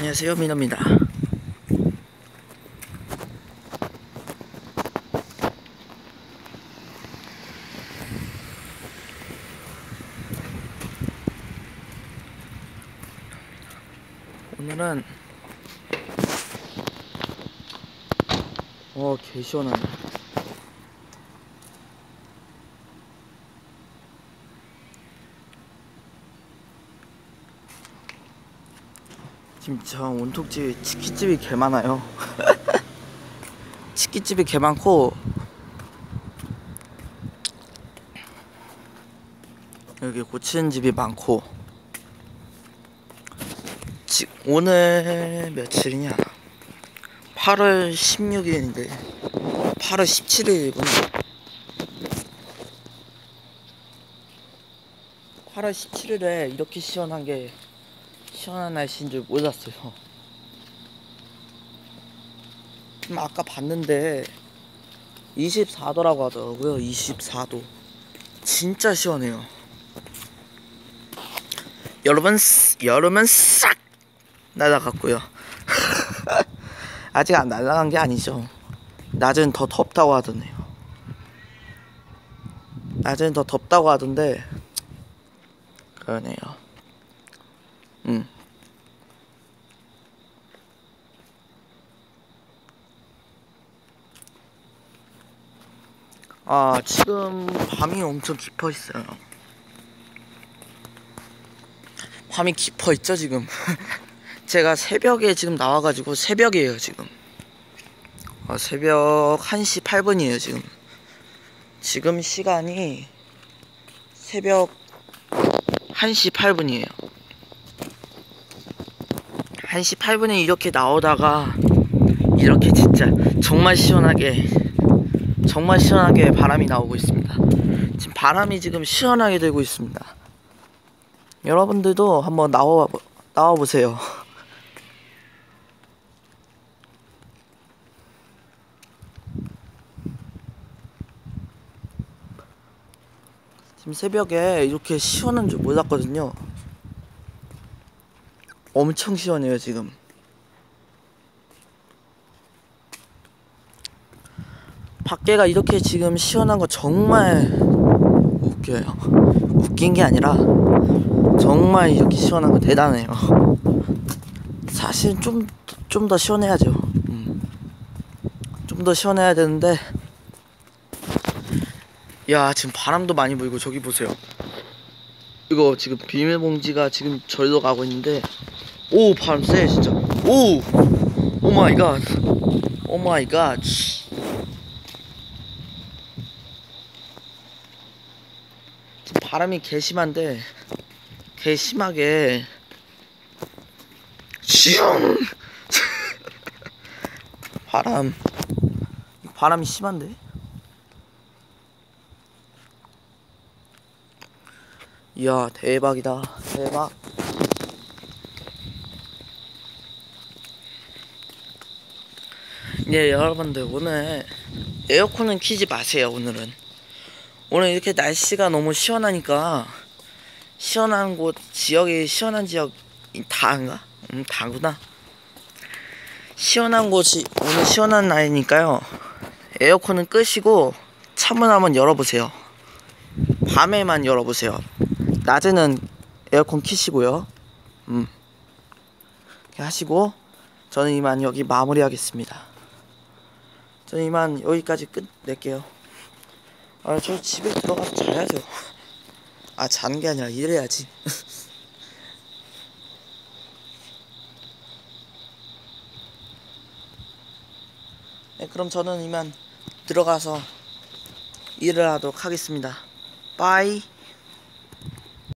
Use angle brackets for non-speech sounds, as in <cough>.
안녕하세요 민호입니다. 오늘은 어 개시원하네 진짜 온톡집 치킨집이 개 많아요. <laughs> 치킨집이 개 많고. 여기 고치는 집이 많고. 지, 오늘 며칠이냐? 8월 16일인데 8월 17일이구나. 8월 17일에 이렇게 시원한 게 시원한 날씨인 줄 몰랐어요. 좀 아까 봤는데 24도라고 하더라고요. 24도. 진짜 시원해요. 여러분, 여름은 싹 날아갔고요. <laughs> 아직 안 날아간 게 아니죠. 낮은 더 덥다고 하더네요. 낮은 더 덥다고 하던데 그러네요. 음. 아, 지금 밤이 엄청 깊어 있어요. 밤이 깊어 있죠, 지금. <laughs> 제가 새벽에 지금 나와가지고 새벽이에요, 지금. 아, 새벽 1시 8분이에요, 지금. 지금 시간이 새벽 1시 8분이에요. 1시 8분에 이렇게 나오다가 이렇게 진짜 정말 시원하게 정말 시원하게 바람이 나오고 있습니다. 지금 바람이 지금 시원하게 들고 있습니다. 여러분들도 한번 나와 나와 보세요. <laughs> 지금 새벽에 이렇게 시원한 줄 몰랐거든요. 엄청 시원해요 지금 밖에가 이렇게 지금 시원한 거 정말 웃겨요. 웃긴 게 아니라 정말 이렇게 시원한 거 대단해요. 사실 좀 좀 더 시원해야죠. 음. 좀더 시원해야 되는데 야 지금 바람도 많이 불고 저기 보세요. 이거 지금 비닐봉지가 지금 절로 가고 있는데 오 바람 세 진짜. 오! 오마이 갓. 오마이 갓 지금 바람이 개 심한데 개 심하게 슝! <laughs> 바람. 바람이 심한데? 이야 대박이다. 대박. 예 여러분들 오늘 에어컨은 키지 마세요 오늘은 오늘 이렇게 날씨가 너무 시원하니까 시원한 곳 지역이 시원한 지역 다인가? 음 다구나. 시원한 곳이 오늘 시원한 날이니까요. 에어컨은 끄시고 창문 한번 열어보세요. 밤에만 열어보세요. 낮에는 에어컨 키시고요. 음. 이렇게 하시고 저는 이만 여기 마무리하겠습니다. 저는 이만 여기까지 끝낼게요 아 저 집에 들어가서 자야죠. 아 자는 게 아니라 일해야지. <laughs> 네, 그럼 저는 이만 들어가서 일을 하도록 하겠습니다. 빠이